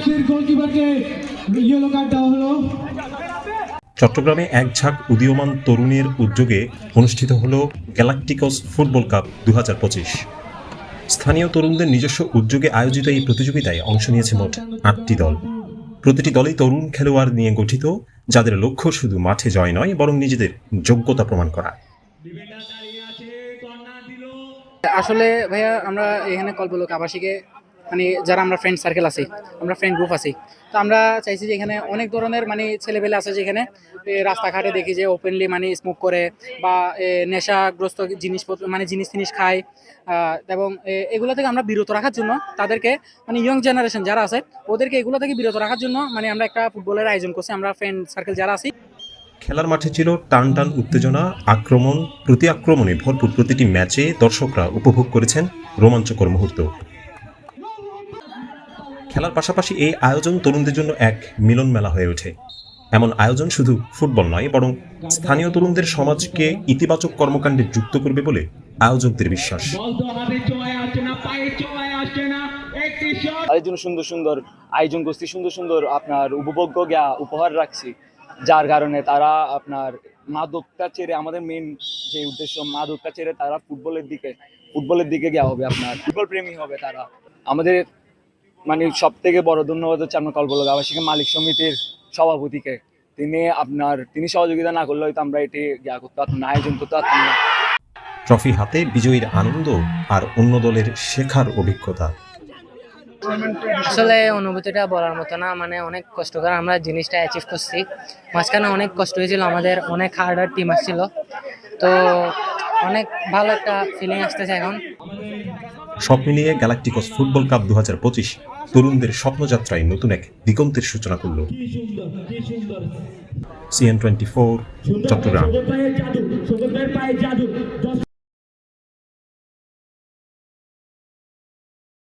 এফসির গোলকিপারকে yellow card দেওয়া হলো। চট্টগ্রামে এক ঝাঁক উদীয়মান তরুণের উদ্যোগে অনুষ্ঠিত হল গ্যালাকটিকস ফুটবল কাপ দু হাজার পঁচিশ। স্থানীয় তরুণদের নিজস্ব উদ্যোগে আয়োজিত এই প্রতিযোগিতায় অংশ নিয়েছে মোট আটটি দল। প্রতিটি দলই তরুণ খেলোয়াড় নিয়ে গঠিত যাদের লক্ষ্য শুধু মাঠে জয় নয় বরং নিজেদের যোগ্যতা প্রমাণ করা। আসলে ভাইয়া আমরা এখানে কল্পলোক আবাসিকে মানে যারা আমরা ফ্রেন্ড সার্কেল আছি, আমরা ফ্রেন্ড গ্রুপ আছি। তো আমরা চাইছি যে এখানে অনেক ধরনের মানে ছেলেপেলে আছে যেখানে রাস্তাঘাটে দেখি যে ওপেনলি মানে স্মোক করে বা নেশাগ্রস্ত জিনিসপত্র মানে জিনিস ফিনিস খায়। এবং এগুলো থেকে আমরা বিরত রাখার জন্য তাদেরকে মানে ইয়ং জেনারেশন যারা আছে, ওদেরকে এগুলো থেকে বিরত রাখার জন্য মানে আমরা একটা ফুটবলের আয়োজন করছি। আমরা ফ্রেন্ড সার্কেল যারা আছি। খেলার মাঠে ছিল টান টান উত্তেজনা, আক্রমণ, প্রতি আক্রমণে ভরপুর প্রতিটি ম্যাচে দর্শকরা উপভোগ করেছেন রোমাঞ্চকর মুহূর্ত। খেলার পাশাপাশি এই আয়োজন তরুণদের জন্য এক মিলন মেলা হয়ে ওঠে। এমন আয়োজন শুধু ফুটবল নয়, বরং স্থানীয় তরুণদের সমাজকে ইতিবাচক কর্মকাণ্ডে যুক্ত করবে বলে আয়োজকদের বিশ্বাস। বল তো হাতে চোয়ায় আসছে না পায়ে চোয়ায় আসছে না একটি শট তাদের জন্য সুন্দর সুন্দর আয়োজন করছি, সুন্দর সুন্দর আপনার উপভোগ্য জ্ঞা উপহার রাখছি। যার কারণে তারা আপনার মাদকটা ছেড়ে আমাদের মেন যে উদ্দেশ্য, মাদকটা ছেড়ে তারা ফুটবলের দিকে ফুটবলের দিকে গিয়া হবে আপনার, ফুটবল প্রেমী হবে তারা। আমাদের মানে সব থেকে বড় ধন্যবাদ হচ্ছে আপনার কল্পলোক আবাসিক মালিক সমিতির সভাপতিকে। তিনি আপনার তিনি সহযোগিতা না করলে হয়তো আমরা এটি গিয়া করতে পারতাম না আয়োজন করতে পারতাম না। ট্রফি হাতে বিজয়ীর আনন্দ আর অন্য দলের শেখার অভিজ্ঞতা। আসলে অনুভূতিটা বলার মতো না মানে অনেক কষ্ট করে আমরা জিনিসটা অ্যাচিভ করছি। মাঝখানে অনেক কষ্ট হয়েছিল আমাদের অনেক হার্ড হার্ড টিম আসছিল। তো অনেক ভালো একটা ফিলিং আসতেছে এখন। সব মিলিয়ে গ্যালাকটিকস ফুটবল কাপ দু হাজার পঁচিশ তরুণদের স্বপ্নযাত্রায় নতুন এক দিগন্তের সূচনা করল। CN twenty four Chittagong.